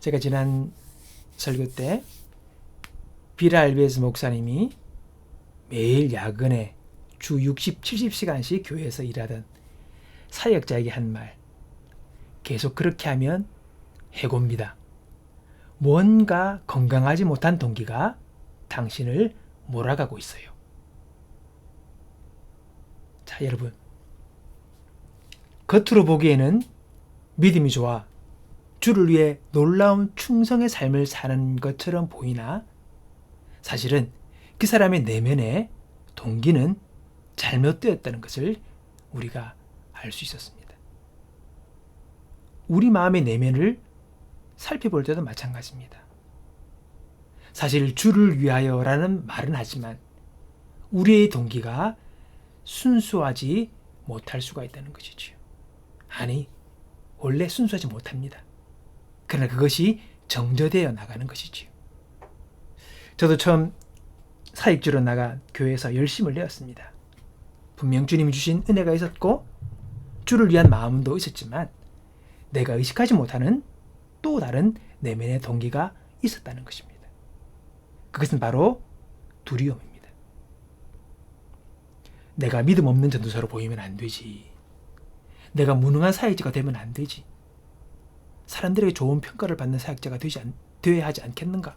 제가 지난 설교 때 비라 알베스 목사님이 매일 야근에 주 60, 70시간씩 교회에서 일하던 사역자에게 한 말. 계속 그렇게 하면 해고입니다. 뭔가 건강하지 못한 동기가 당신을 몰아가고 있어요. 자, 여러분. 겉으로 보기에는 믿음이 좋아 주를 위해 놀라운 충성의 삶을 사는 것처럼 보이나 사실은 그 사람의 내면에 동기는 잘못되었다는 것을 우리가 알 수 있었습니다. 우리 마음의 내면을 살펴볼 때도 마찬가지입니다. 사실 주를 위하여라는 말은 하지만 우리의 동기가 순수하지 못할 수가 있다는 것이지요. 아니, 원래 순수하지 못합니다. 그러나 그것이 정저되어 나가는 것이지요. 저도 처음 사익주로 나가 교회에서 열심을 내었습니다. 분명 주님이 주신 은혜가 있었고 주를 위한 마음도 있었지만 내가 의식하지 못하는 또 다른 내면의 동기가 있었다는 것입니다. 그것은 바로 두려움입니다. 내가 믿음 없는 전도사로 보이면 안 되지. 내가 무능한 사역자가 되면 안 되지. 사람들에게 좋은 평가를 받는 사역자가 되지 않, 되어야 하지 않겠는가?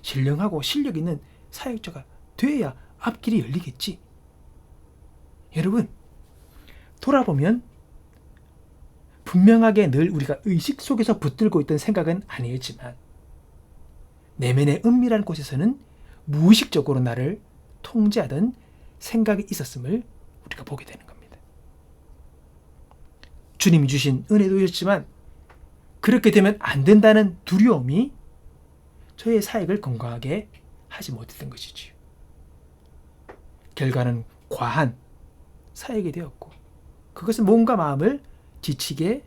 신령하고 실력 있는 사역자가 되어야 앞길이 열리겠지. 여러분, 돌아보면 분명하게 늘 우리가 의식 속에서 붙들고 있던 생각은 아니었지만 내면의 은밀한 곳에서는 무의식적으로 나를 통제하던 생각이 있었음을 우리가 보게 되는 겁니다. 주님이 주신 은혜도 있지만 그렇게 되면 안 된다는 두려움이 저의 사역을 건강하게 하지 못했던 것이지요. 결과는 과한 사역이 되었고 그것은 몸과 마음을 지치게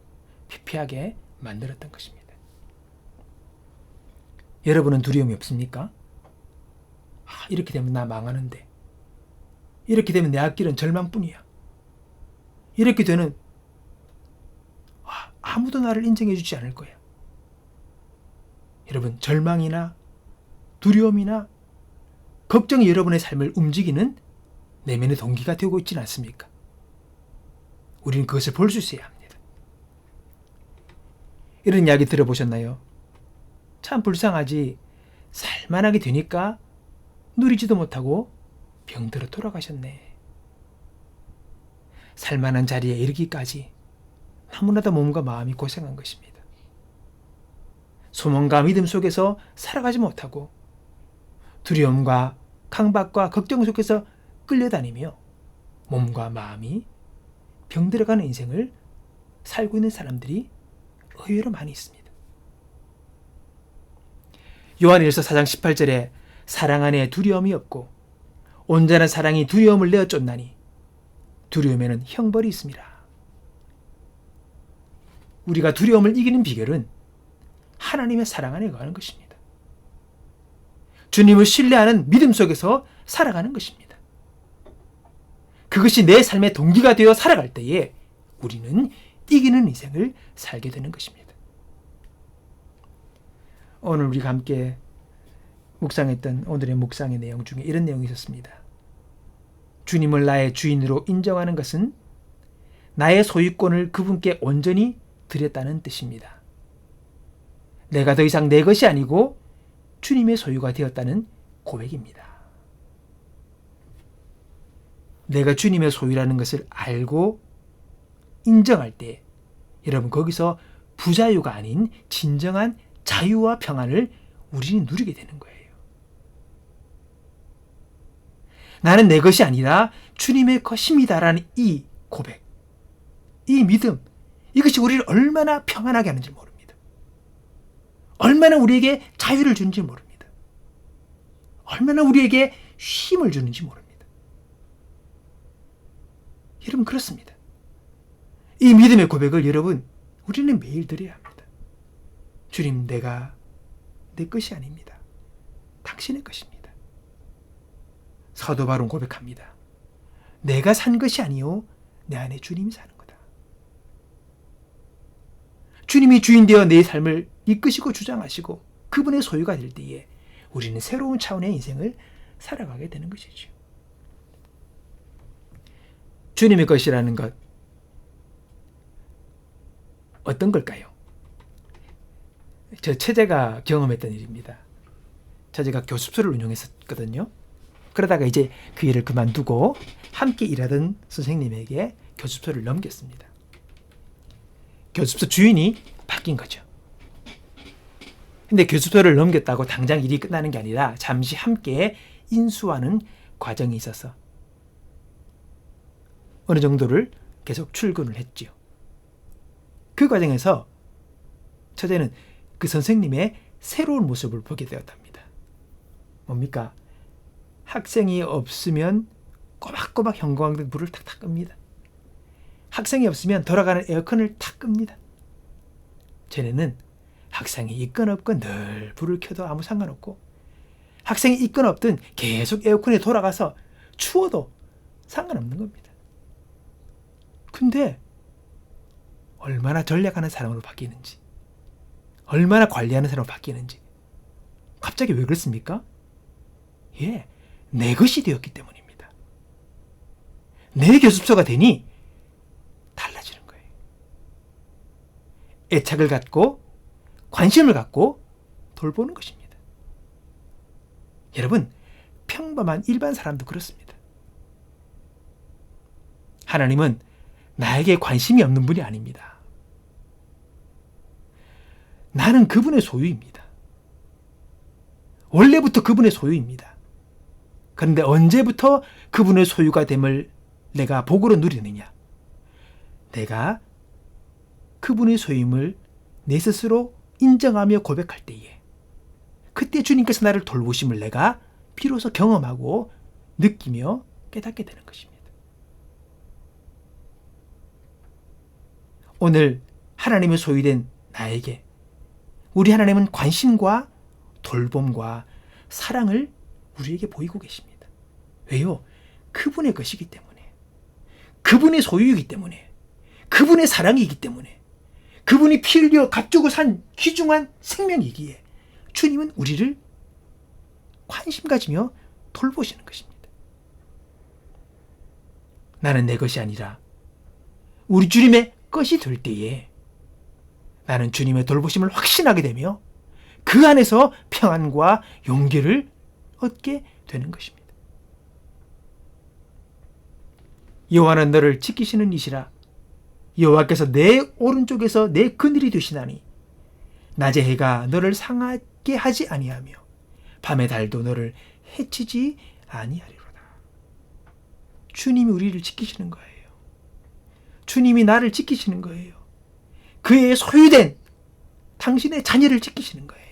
피폐하게 만들었던 것입니다. 여러분은 두려움이 없습니까? 아, 이렇게 되면 나 망하는데. 이렇게 되면 내 앞길은 절망뿐이야. 이렇게 되는 아, 아무도 나를 인정해 주지 않을 거야. 여러분, 절망이나 두려움이나 걱정이 여러분의 삶을 움직이는 내면의 동기가 되고 있지는 않습니까? 우리는 그것을 볼 수 있어야 합니다. 이런 이야기 들어보셨나요? 참 불쌍하지. 살만하게 되니까 누리지도 못하고 병들어 돌아가셨네. 살만한 자리에 이르기까지 너무나도 몸과 마음이 고생한 것입니다. 소망과 믿음 속에서 살아가지 못하고 두려움과 강박과 걱정 속에서 끌려다니며 몸과 마음이 병들어가는 인생을 살고 있는 사람들이 의외로 많이 있습니다. 요한일서 4장 18절에 사랑 안에 두려움이 없고 온전한 사랑이 두려움을 내어 쫓나니 두려움에는 형벌이 있습니다. 우리가 두려움을 이기는 비결은 하나님의 사랑 안에 거하는 것입니다. 주님을 신뢰하는 믿음 속에서 살아가는 것입니다. 그것이 내 삶의 동기가 되어 살아갈 때에 우리는 이기는 인생을 살게 되는 것입니다. 오늘 우리가 함께 묵상했던 오늘의 묵상의 내용 중에 이런 내용이 있었습니다. 주님을 나의 주인으로 인정하는 것은 나의 소유권을 그분께 온전히 드렸다는 뜻입니다. 내가 더 이상 내 것이 아니고 주님의 소유가 되었다는 고백입니다. 내가 주님의 소유라는 것을 알고 인정할 때 여러분 거기서 부자유가 아닌 진정한 자유와 평안을 우리는 누리게 되는 거예요. 나는 내 것이 아니라 주님의 것입니다라는 이 고백, 이 믿음, 이것이 우리를 얼마나 평안하게 하는지 모릅니다. 얼마나 우리에게 자유를 주는지 모릅니다. 얼마나 우리에게 쉼을 주는지 모릅니다. 여러분 그렇습니다. 이 믿음의 고백을 여러분 우리는 매일 드려야 합니다. 주님 내가 내 것이 아닙니다. 당신의 것입니다. 사도 바론 고백합니다. 내가 산 것이 아니요 내 안에 주님이 사는 거다. 주님이 주인 되어 내 삶을 이끄시고 주장하시고 그분의 소유가 될 때에 우리는 새로운 차원의 인생을 살아가게 되는 것이죠. 주님의 것이라는 것 어떤 걸까요? 저 처제가 경험했던 일입니다. 처제가 교습소를 운영했었거든요. 그러다가 이제 그 일을 그만두고 함께 일하던 선생님에게 교습소를 넘겼습니다. 교습소 주인이 바뀐 거죠. 근데 교습소를 넘겼다고 당장 일이 끝나는 게 아니라 잠시 함께 인수하는 과정이 있어서 어느 정도를 계속 출근을 했지요. 그 과정에서 처제는 그 선생님의 새로운 모습을 보게 되었답니다. 뭡니까? 학생이 없으면 꼬박꼬박 형광등 불을 탁탁 끕니다. 학생이 없으면 돌아가는 에어컨을 탁 끕니다. 쟤네는 학생이 있건 없건 늘 불을 켜도 아무 상관없고 학생이 있건 없든 계속 에어컨에 돌아가서 추워도 상관없는 겁니다. 근데 얼마나 전략하는 사람으로 바뀌는지 얼마나 관리하는 사람으로 바뀌는지 갑자기 왜 그렇습니까? 예, 내 것이 되었기 때문입니다. 내 교습소가 되니 달라지는 거예요. 애착을 갖고 관심을 갖고 돌보는 것입니다. 여러분, 평범한 일반 사람도 그렇습니다. 하나님은 나에게 관심이 없는 분이 아닙니다. 나는 그분의 소유입니다. 원래부터 그분의 소유입니다. 그런데 언제부터 그분의 소유가 됨을 내가 복으로 누리느냐? 내가 그분의 소유임을 내 스스로 인정하며 고백할 때에 그때 주님께서 나를 돌보심을 내가 비로소 경험하고 느끼며 깨닫게 되는 것입니다. 오늘 하나님의 소유된 나에게 우리 하나님은 관심과 돌봄과 사랑을 우리에게 보이고 계십니다. 왜요? 그분의 것이기 때문에. 그분의 소유이기 때문에. 그분의 사랑이기 때문에. 그분이 피 흘려 값주고 산 귀중한 생명이기에 주님은 우리를 관심 가지며 돌보시는 것입니다. 나는 내 것이 아니라 우리 주님의 것이 될 때에 나는 주님의 돌보심을 확신하게 되며 그 안에서 평안과 용기를 얻게 되는 것입니다. 여호와는 너를 지키시는 이시라 여호와께서 내 오른쪽에서 내 그늘이 되시나니 낮의 해가 너를 상하게 하지 아니하며 밤의 달도 너를 해치지 아니하리로다. 주님이 우리를 지키시는 거예요. 주님이 나를 지키시는 거예요. 그의 소유된 당신의 자녀를 지키시는 거예요.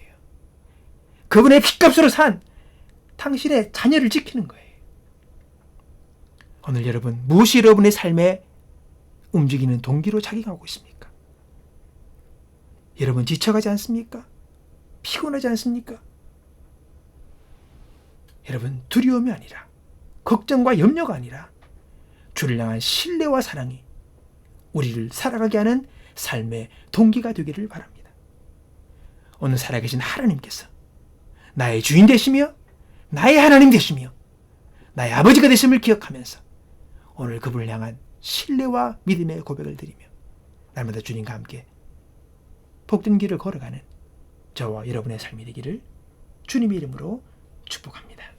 그분의 핏값으로 산 당신의 자녀를 지키는 거예요. 오늘 여러분 무엇이 여러분의 삶에 움직이는 동기로 작용하고 있습니까? 여러분 지쳐가지 않습니까? 피곤하지 않습니까? 여러분 두려움이 아니라 걱정과 염려가 아니라 주를 향한 신뢰와 사랑이 우리를 살아가게 하는 삶의 동기가 되기를 바랍니다. 오늘 살아계신 하나님께서 나의 주인 되시며 나의 하나님 되시며 나의 아버지가 되심을 기억하면서 오늘 그분을 향한 신뢰와 믿음의 고백을 드리며 날마다 주님과 함께 복된 길을 걸어가는 저와 여러분의 삶이 되기를 주님의 이름으로 축복합니다.